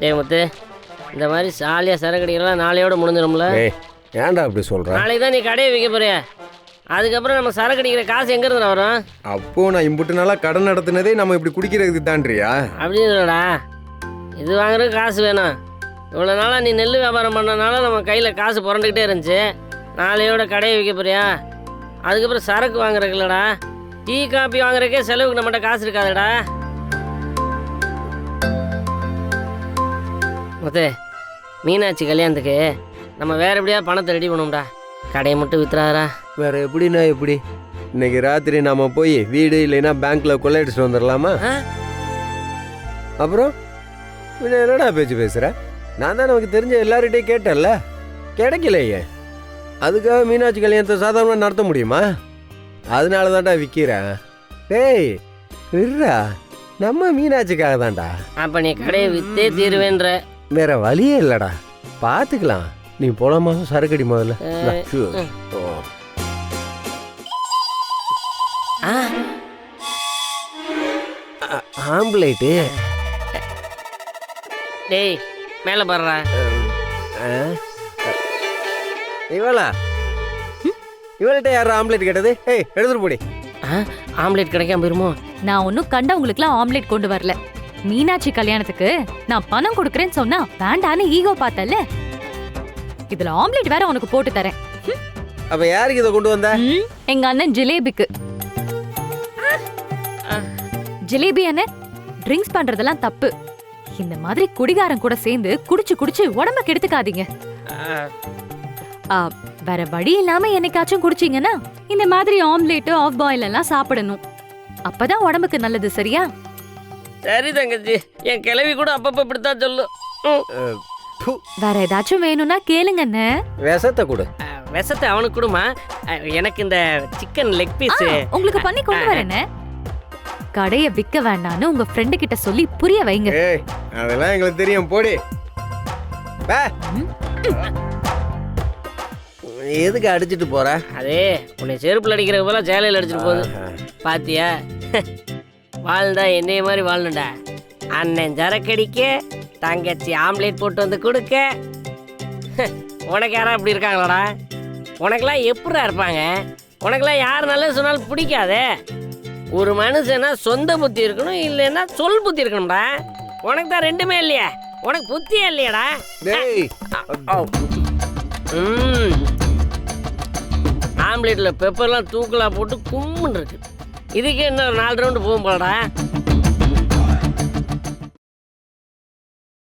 டேய் முத்து இந்த மாதிரி சாலியாக சரக்கு அடிக்கலாம் நாளையோட முடிஞ்சிடும்ல. ஏன்டா அப்படி சொல்ற? நாளைக்கு தான் நீ கடையை வைக்க போறிய? அதுக்கப்புறம் நம்ம சரக்கு அடிக்கிற காசு எங்க இருந்து வரும்? அப்போ நான் இம்புட்டு நாளா கடன் நடத்துனதே நம்ம இப்படி குடிக்கிறதுக்கு தான்றியா? அப்படின்னு இல்லைடா. இது வாங்குறதுக்கு காசு வேணும். இவ்வளோ நாளாக நீ நெல் வியாபாரம் பண்ணனால நம்ம கையில் காசு புரண்டுக்கிட்டே இருந்துச்சு. நாளையோட கடையை வைக்க போறியா? அதுக்கப்புறம் சரக்கு வாங்குறதுக்கு இல்லைடா. டீ காப்பி வாங்குறதுக்கே செலவுக்கு நம்மகிட்ட காசு இருக்காதுடா. முத்து மீனாட்சி கல்யாணத்துக்கு நம்ம வேற எப்படியா பணத்தை ரெடி பண்ணுவோம்டா கடையை மட்டும் வித்துறாரா வேற எப்படின்னா எப்படி? இன்னைக்கு ராத்திரி நாம போய் வீடு இல்லைன்னா பேங்க்ல கொள்ளையடிச்சிட்டு வந்துடலாமா? அப்புறம்? பின்ன என்னடா பேச்சு பேசுற? நான் தான் நமக்கு தெரிஞ்ச எல்லார்கிட்டையும் கேட்டேன்ல. கிடைக்கலையே. அதுக்காக மீனாட்சி கல்யாணத்தை சாதாரணமாக நடத்த முடியுமா? அதனால தான்டா விற்கிறேன் டேய் விட்றா நம்ம மீனாட்சிக்காக தான்டா. அப்போ நீ கடையை வித்தே தீருவேன்ற. வேற வழியே இல்லடா. பார்த்துக்கலாம் நீ போலாமா? சரக்கடி முதல்ல. ஆம்பளைட்டு டேய் மேலே பாடுறா? இவளா? இவள்கிட்ட யாரும் ஆம்லேட் கேட்டது? ஏய் எடுத்துட்டு போடி. ஆ ஆம்லேட் கிடைக்காம போயிருமோ? நான் ஒன்னும் கண்டவங்களுக்குலாம் ஆம்லெட் கொண்டு வரல. மீனாட்சி கல்யாணத்துக்கு நான் பணம் கொடுக்கறேன்னு சொன்னா வேண்டான்னு ஈகோ பார்த்தல இதுல ஆம்லெட் வேற உனக்கு போட்டு தரேன். அப்ப யாருக்கு இதை கொண்டு வந்த? எங்க அண்ணன் ஜிலேபிக்கு. ஜிலேபி அண்ணன் ட்ரிங்க்ஸ் பண்றதெல்லாம் தப்பு. இந்த மாதிரி குடிகாரன் கூட சேர்ந்து குடிச்சு குடிச்சு உடம்ப கெடுத்துக்காதீங்க. வேற வழி இல்லாம என்னைக்காச்சும் குடிச்சீங்கன்னா இந்த மாதிரி ஆம்லேட் ஆஃப் பாயில் எல்லாம் சாப்பிடணும். அப்பதான் உடம்புக்கு நல்லது சரியா? சரி தங்கச்சி என் கிளவி கூட அப்பப்போ இப்படித்தான் சொல்லும் வேற ஏதாச்சும் வேணும்னா கேளுங்க விஷத்தை கொடு. விஷத்தை அவனுக்கு கொடுமா. எனக்கு இந்த சிக்கன் லெக் பீஸ் உங்களுக்கு பண்ணி கொண்டு வரேனே. கடைய விக்க வேண்டாம்னு உங்க ஃப்ரெண்டு கிட்ட சொல்லி புரிய வைங்க. அதெல்லாம் எங்களுக்கு தெரியும் போடி. பே. எதுக்கு அடிச்சிட்டு போற? அதே உன்னை செருப்புல அடிக்கிற போல சேலையில் அடிச்சிட்டு போகுது. பாத்தியா? வாழ்ந்தா என்னைய மாதிரி வாழணும்டா. அண்ணன் சரக்கடிக்க தங்கச்சி ஆம்லேட் போட்டு வந்து கொடுக்க. உனக்கு யாரா அப்படி இருக்காங்களாடா? உனக்கெல்லாம் எப்படிடா இருப்பாங்க? உனக்கெல்லாம் யார் நல்லது சொன்னாலும் பிடிக்காதே. ஒரு மனுஷனா சொந்த புத்தி இருக்கணும் இல்லைன்னா சொல் புத்தி இருக்கணும்டா. உனக்கு தான் ரெண்டுமே இல்லையா. உனக்கு புத்தியே இல்லையாடா. ஆம்லேட்டில் பெப்பர்லாம் தூக்கலாக போட்டு கும்முன்னு இருக்கு. இதுக்கே இன்னும் நாலு ரவுண்டு போகும் போலடா